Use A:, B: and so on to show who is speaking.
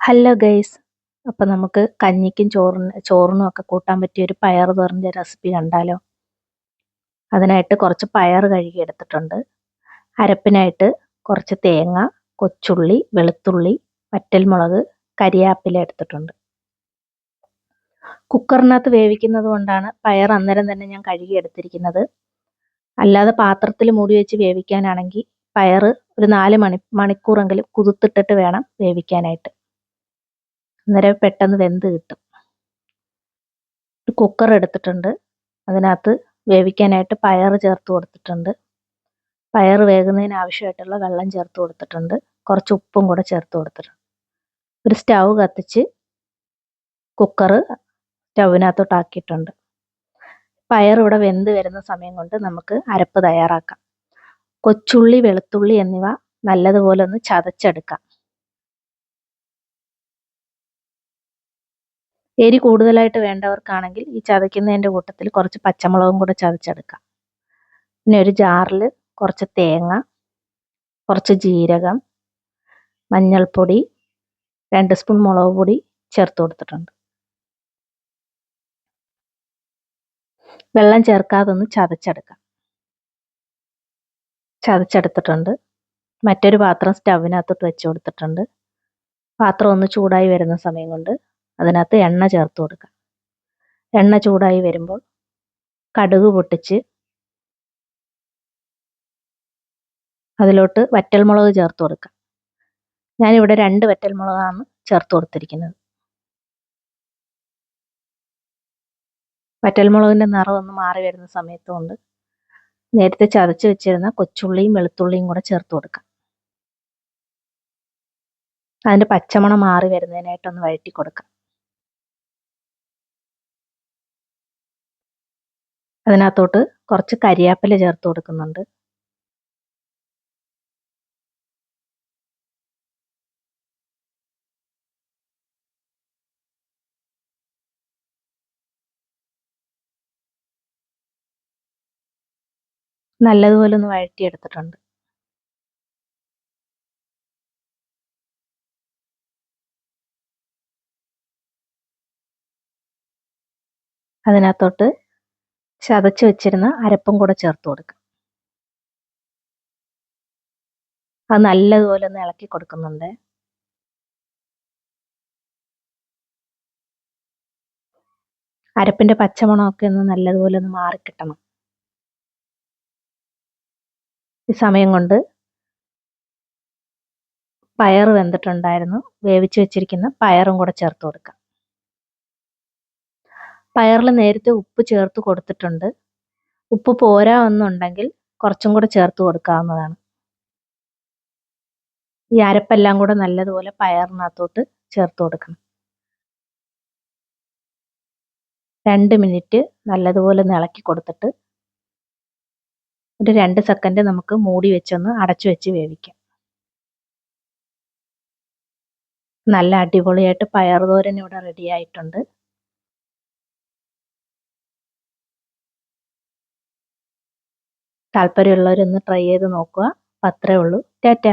A: Hello guys. അപ്പം നമുക്ക് കഞ്ഞിക്കും ചോറിന് ചോറിനും ഒക്കെ കൂട്ടാൻ പറ്റിയ ഒരു പയർ തോരന്റെ റെസിപ്പി കണ്ടാലോ? അതിനായിട്ട് കുറച്ച് പയർ കഴുകി എടുത്തിട്ടുണ്ട്. അരപ്പിനായിട്ട് കുറച്ച് തേങ്ങ കൊച്ചുള്ളി വെളുത്തുള്ളി വറ്റൽമുളക് കരിയാപ്പില എടുത്തിട്ടുണ്ട്. കുക്കറിനകത്ത് വേവിക്കുന്നത് കൊണ്ടാണ് പയർ അന്നേരം തന്നെ ഞാൻ കഴുകി എടുത്തിരിക്കുന്നത്. അല്ലാതെ പാത്രത്തിൽ മൂടി വെച്ച് വേവിക്കാനാണെങ്കിൽ പയർ ഒരു നാല് മണി മണിക്കൂറെങ്കിലും കുതിർത്തിട്ടിട്ട് വേണം വേവിക്കാനായിട്ട്. അന്നേരം പെട്ടെന്ന് വെന്ത് കിട്ടും. ഒരു കുക്കർ എടുത്തിട്ടുണ്ട്. അതിനകത്ത് വേവിക്കാനായിട്ട് പയർ ചേർത്ത് കൊടുത്തിട്ടുണ്ട്. പയർ വേകുന്നതിന് ആവശ്യമായിട്ടുള്ള വെള്ളം ചേർത്ത് കൊടുത്തിട്ടുണ്ട്. കുറച്ച് ഉപ്പും കൂടെ ചേർത്ത് കൊടുത്തിട്ടുണ്ട്. ഒരു സ്റ്റൗ കത്തിച്ച് കുക്കർ സ്റ്റൗവിനകത്തോട്ടാക്കിയിട്ടുണ്ട് പയർ ഇവിടെ വെന്ത് വരുന്ന സമയം കൊണ്ട് നമുക്ക് അരപ്പ് തയ്യാറാക്കാം. കൊച്ചുള്ളി വെളുത്തുള്ളി എന്നിവ നല്ലതുപോലെ ഒന്ന് ചതച്ചെടുക്കാം. എരി കൂടുതലായിട്ട് വേണ്ടവർക്കാണെങ്കിൽ ഈ ചതയ്ക്കുന്നതിന്റെ കൂട്ടത്തിൽ കുറച്ച് പച്ചമുളകും കൂടെ ചതച്ചെടുക്കാം. പിന്നെ ഒരു ജാറിൽ കുറച്ച് തേങ്ങ കുറച്ച് ജീരകം മഞ്ഞൾപ്പൊടി രണ്ട് സ്പൂൺ മുളക് പൊടി ചേർത്ത് കൊടുത്തിട്ടുണ്ട്. വെള്ളം ചേർക്കാതെ ഒന്ന് ചതച്ചെടുക്കാം. ചതച്ചെടുത്തിട്ടുണ്ട്. മറ്റൊരു പാത്രം സ്റ്റവിനകത്തോട്ട് വെച്ച് കൊടുത്തിട്ടുണ്ട്. പാത്രം ഒന്ന് ചൂടായി വരുന്ന സമയം കൊണ്ട് അതിനകത്ത് എണ്ണ ചേർത്ത് കൊടുക്കുക എണ്ണ ചൂടായി വരുമ്പോൾ കടുക് പൊട്ടിച്ച് അതിലോട്ട് വറ്റൽമുളക് ചേർത്ത് കൊടുക്കുക ഞാനിവിടെ രണ്ട് വറ്റൽമുളകാണ് ചേർത്ത് കൊടുത്തിരിക്കുന്നത്. വറ്റൽമുളകിന്റെ നിറം ഒന്ന് മാറി വരുന്ന സമയത്ത് കൊണ്ട് നേരത്തെ ചതച്ച് വെച്ചിരുന്ന കൊച്ചുള്ളിയും വെളുത്തുള്ളിയും കൂടെ ചേർത്ത് കൊടുക്കാം. അതിന്റെ പച്ചമണം മാറി വരുന്നതിനായിട്ടൊന്ന് വഴറ്റി കൊടുക്കാം. അതിനകത്തോട്ട് കുറച്ച് കരിയാപ്പില ചേർത്ത് കൊടുക്കുന്നുണ്ട്. നല്ലതുപോലെ ഒന്ന് വഴറ്റിയെടുത്തിട്ടുണ്ട്. അതിനകത്തോട്ട് ചതച്ച് വെച്ചിരുന്ന അരപ്പും കൂടെ ചേർത്ത് കൊടുക്കുക അത് നല്ലതുപോലെ ഒന്ന് ഇളക്കി കൊടുക്കുന്നുണ്ട്. അരപ്പിന്റെ പച്ചമണമൊക്കെ ഒന്ന് നല്ലതുപോലെ ഒന്ന് മാറിക്കിട്ടണം. ഈ സമയം കൊണ്ട് പയർ വെന്തിട്ടുണ്ടായിരുന്നു. വേവിച്ച് വെച്ചിരിക്കുന്ന പയറും കൂടെ ചേർത്ത് കൊടുക്കാം. പയറിൽ നേരത്തെ ഉപ്പ് ചേർത്ത് കൊടുത്തിട്ടുണ്ട്. ഉപ്പ് പോരാ എന്നുണ്ടെങ്കിൽ കുറച്ചും കൂടെ ചേർത്ത് കൊടുക്കാവുന്നതാണ്. ഈ അരപ്പെല്ലാം കൂടെ നല്ലതുപോലെ പയറിനകത്തോട്ട് ചേർത്ത് കൊടുക്കണം. രണ്ട് മിനിറ്റ് നല്ലതുപോലെ ഇളക്കി കൊടുത്തിട്ട് ഒരു രണ്ട് സെക്കൻഡ് നമുക്ക് മൂടി വെച്ചൊന്ന് അടച്ചു വെച്ച് വേവിക്കാം. നല്ല അടിപൊളിയായിട്ട് പയർ തോരൻ ഇവിടെ റെഡി ആയിട്ടുണ്ട്. താല്പര്യമുള്ളവരൊന്ന് ട്രൈ ചെയ്ത് നോക്കുക. അത്രേ ഉള്ളൂ. ടാറ്റ.